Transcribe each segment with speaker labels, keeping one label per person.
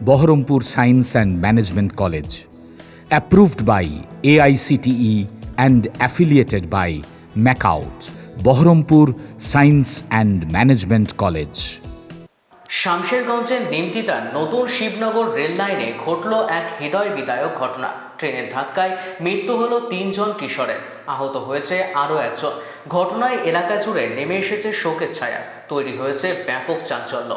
Speaker 1: Bohrampur Science and Management College, approved by AICTE E and affiliated by MACOUT, Bohrampur Science and Management College.
Speaker 2: শামশেরগঞ্জের নিমতিতার নতুন Shibnagar rail লাইনে ঘটল এক হৃদয় বিদায়ক ঘটনা ট্রেনের ধাক্কায় মৃত্যু হলো তিনজন কিশোরের আহত হয়েছে আরও একজন ঘটনায় এলাকা জুড়ে নেমে এসেছে শোকের ছায়া তৈরি হয়েছে ব্যাপক চাঞ্চল্য।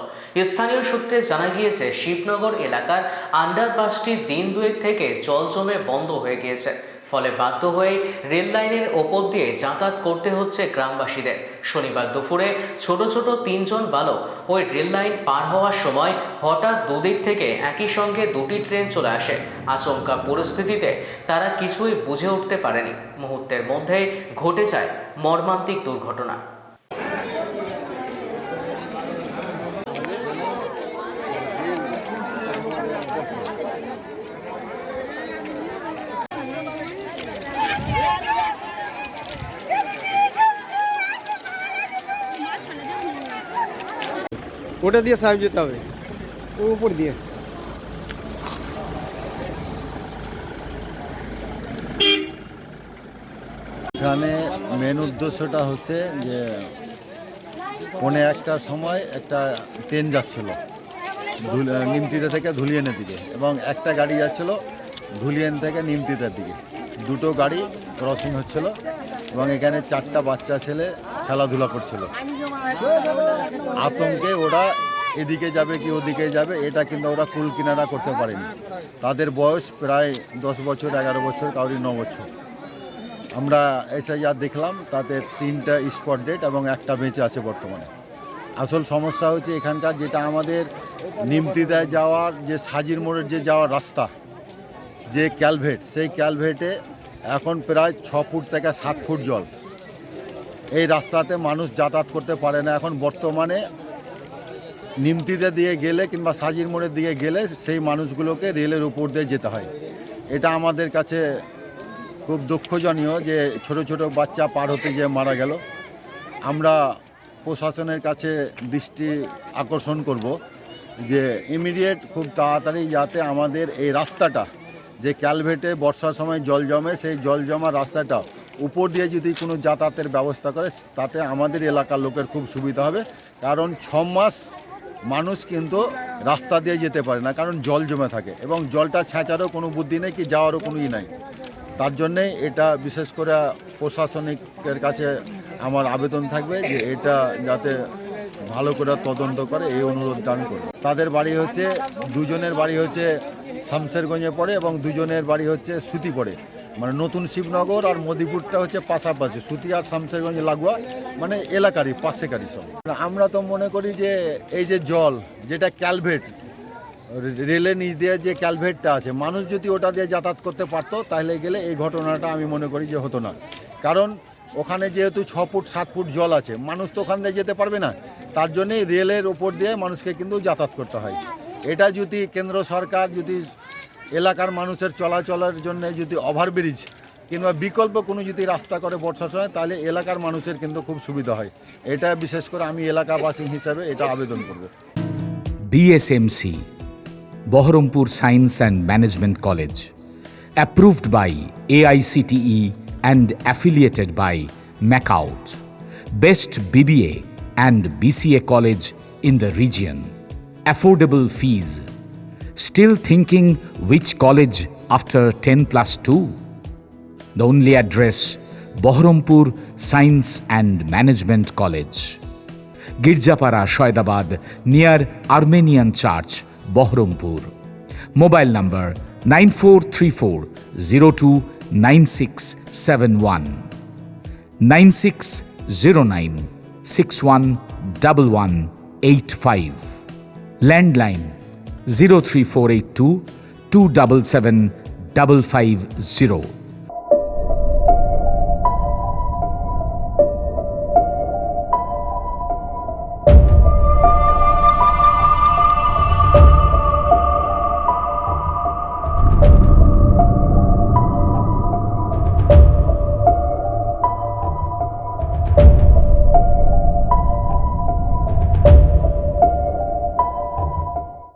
Speaker 2: স্থানীয় সূত্রে জানা গিয়েছে, শিবনগর এলাকার আন্ডারপাসটি দিন দুয়েক থেকে জল জমে বন্ধ হয়ে গিয়েছে। ফলে বাধ্য হয়ে রেল লাইনের ওপর দিয়ে যাতায়াত করতে হচ্ছে গ্রামবাসীদের। শনিবার দুপুরে ছোট ছোট তিনজন বালক ওই রেল লাইন পার হওয়ার সময় হঠাৎ দুদিক থেকে একই সঙ্গে দুটি ট্রেন চলে আসে। আচমকা পরিস্থিতিতে তারা কিছুই বুঝে উঠতে পারেনি। মুহূর্তের মধ্যে ঘটে যায় মর্মান্তিক দুর্ঘটনা।
Speaker 3: ওটা দিয়ে সাহেব যেতে হবে। ও উপর দিয়ে।
Speaker 4: এখানে মেন উদ্দেশ্যটা হচ্ছে যে পৌনে একটার সময় একটা ট্রেন যাচ্ছিল নিমতিতে থেকে ধুলিয়ানের দিকে এবং একটা গাড়ি যাচ্ছিল ধুলিয়ান থেকে নিমতিতার দিকে। দুটো গাড়ি ক্রসিং হচ্ছিল এবং এখানে চারটা বাচ্চা ছেলে খেলাধুলা করছিল। আতঙ্কে ওরা এদিকে যাবে কি ওদিকে যাবে, এটা কিন্তু ওরা কুল কিনারা করতে পারেনি। তাদের বয়স প্রায় দশ বছর, এগারো বছর, কাউরি ন বছর। আমরা এসে যা দেখলাম, তাতে তিনটা স্পট ডেট এবং একটা বেঁচে আছে বর্তমানে। আসল সমস্যা হচ্ছে এখানকার যেটা আমাদের নিমতিদায় যাওয়ার যে সাজির মোড়ের যে যাওয়ার রাস্তা, যে ক্যালভেট, সেই ক্যালভেটে এখন প্রায় ছ ফুট থেকে সাত ফুট জল। এই রাস্তাতে মানুষ যাতায়াত করতে পারে না। এখন বর্তমানে নিমতিতে দিয়ে গেলে কিংবা সাজির মোড়ের দিকে গেলে সেই মানুষগুলোকে রেলের উপর দিয়ে যেতে হয়। এটা আমাদের কাছে খুব দুঃখজনীয় যে ছোট ছোট বাচ্চা পার হতে গিয়ে মারা গেল। আমরা প্রশাসনের কাছে দৃষ্টি আকর্ষণ করব যে ইমিডিয়েট খুব তাড়াতাড়ি যাতে আমাদের এই রাস্তাটা, যে ক্যালভেটে বর্ষার সময় জল জমে সেই জল জমা রাস্তাটা উপর দিয়ে যদি কোনো যাতায়াতের ব্যবস্থা করে, তাতে আমাদের এলাকার লোকের খুব সুবিধা হবে। কারণ ছ মাস মানুষ কিন্তু রাস্তা দিয়ে যেতে পারে না, কারণ জল জমে থাকে এবং জলটা ছেঁচারও কোনো বুদ্ধি নেই কি যাওয়ারও কোনো ই নাই। তার জন্যেই এটা বিশেষ করে প্রশাসনিকের কাছে আমার আবেদন থাকবে যে এটা যাতে ভালো করে তদন্ত করে, এই অনুরোধ দান করব। তাদের বাড়ি হচ্ছে, দুজনের বাড়ি হচ্ছে শামশেরগঞ্জে পড়ে এবং দুজনের বাড়ি হচ্ছে সুতি পড়ে। মানে নতুন শিবনগর আর মদিপুরটা হচ্ছে পাশাপাশি সুতি আর শামশেরগঞ্জ, লাগোয়া মানে এলাকারই, পাশেকারই সব। আমরা তো মনে করি যে এই যে জল, যেটা ক্যালভেট রেলের নিচ দিয়ে যে ক্যালভেটটা আছে, মানুষ যদি ওটা দিয়ে যাতায়াত করতে পারতো, তাহলে গেলে এই ঘটনাটা আমি মনে করি যে হতো না। কারণ ওখানে যেহেতু ছ ফুট, সাত ফুট জল আছে, মানুষ তো ওখান দিয়ে যেতে পারবে না। তার জন্যই রেলের ওপর দিয়ে মানুষকে কিন্তু যাতায়াত করতে হয়। এটা যদি কেন্দ্র সরকার যদি এলাকার মানুষের চলাচলের জন্য যদি ওভারব্রিজ কিংবা বিকল্প কোনো যদি রাস্তা করে বর্ষার সময়, তাহলে এলাকার মানুষের কিন্তু খুব সুবিধা হয়। এটা বিশেষ করে আমি এলাকাবাসী হিসাবে এটা আবেদন করব।
Speaker 1: BSMC Berhampore science and management college approved by AICTE and affiliated by MAKAUT best BBA and BCA college in the region affordable fees Still thinking which college after 10 plus 2? The only address Bohrampur Science and Management College. Girjapara, Shoydabad, near Armenian Church, Bohrampur. Mobile number 9434 029671 9609 611185. Landline 03482 277 550